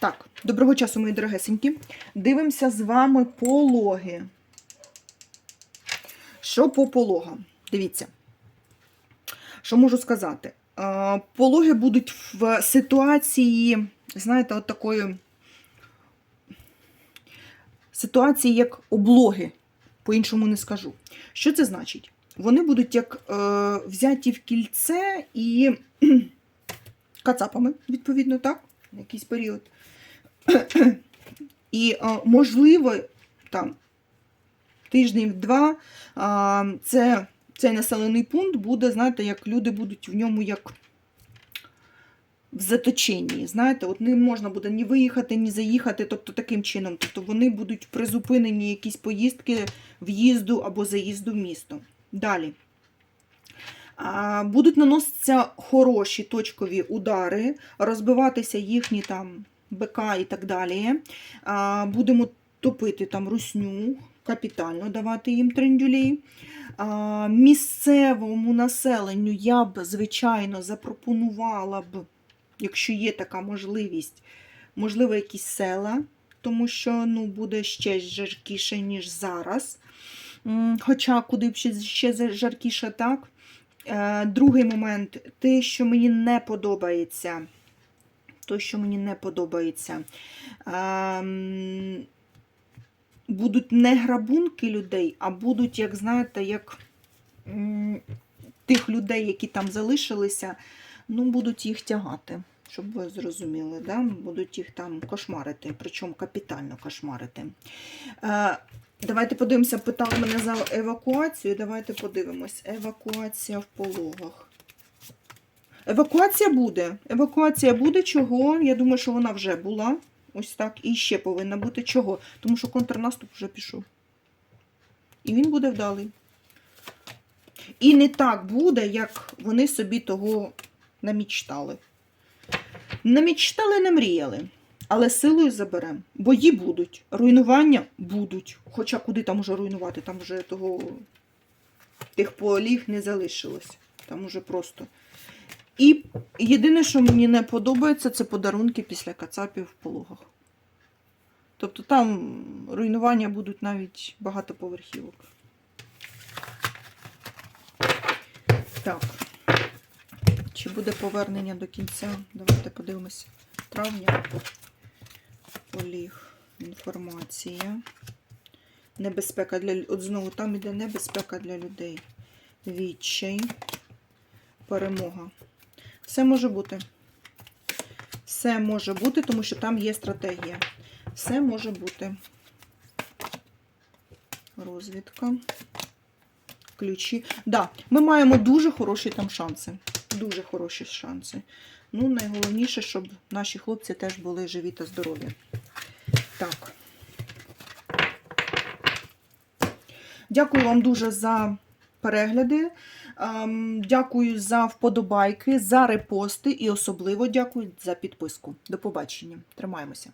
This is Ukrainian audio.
Так, доброго часу, мої дорогесенькі. Дивимося з вами пологи. Що по пологам? Дивіться. Що можу сказати? Е, Пологи будуть в ситуації, знаєте, от такої ситуації, як облоги. По-іншому не скажу. Що це значить? Вони будуть як е, взяті в кільце і кацапами, відповідно, так? На якийсь період. І, е, можливо, там тижнів-два це, цей населений пункт буде, знаєте, як люди будуть в ньому як в заточенні. Знаєте, от не можна буде ні виїхати, ні заїхати, тобто таким чином. Тобто вони будуть призупинені якісь поїздки в'їзду або заїзду в місто. Далі. Будуть наноситися хороші точкові удари, розбиватися їхні там БК і так далі. Будемо топити там русню, капітально давати їм трендюлі. Місцевому населенню я б, звичайно, запропонувала б, якщо є така можливість, можливо, якісь села, тому що ну, буде ще жаркіше, ніж зараз. Хоча куди б ще, ще жаркіше так. Е, Другий момент, те, що мені не подобається. То, що мені не подобається. Ем, будуть не грабунки людей, а будуть, як знаєте, як тих людей, які там залишилися, ну, будуть їх тягати, щоб ви зрозуміли, да? будуть їх там кошмарити, причому капітально кошмарити. Е, давайте подивимося, питали мене за евакуацію. Давайте подивимось. Евакуація в пологах. Евакуація буде. Евакуація буде чого? Я думаю, що вона вже була. Ось так. І ще повинна бути чого? Тому що контрнаступ вже пішов. І він буде вдалий. І не так буде, як вони собі того намічтали. Намічтали, намріяли. Але силою заберемо. Бої будуть, руйнування будуть. Хоча куди там уже руйнувати, там вже того тих полів не залишилось. Там уже просто. І єдине, що мені не подобається, це подарунки після кацапів в пологах. Тобто там руйнування будуть навіть багатоповерхівок. Так. Чи буде повернення до кінця? Давайте подивимось. Травня. Поліг. Інформація. Небезпека для От знову там іде небезпека для людей. Відчай. Перемога. Все може бути. Все може бути, тому що там є стратегія. Все може бути. Розвідка. Ключі. Да, ми маємо дуже хороші там шанси. Дуже хороші шанси. Ну, найголовніше, щоб наші хлопці теж були живі та здорові. Так. Дякую вам дуже за перегляди. Ем, Дякую за вподобайки, за репости і особливо дякую за підписку. До побачення. Тримаємося.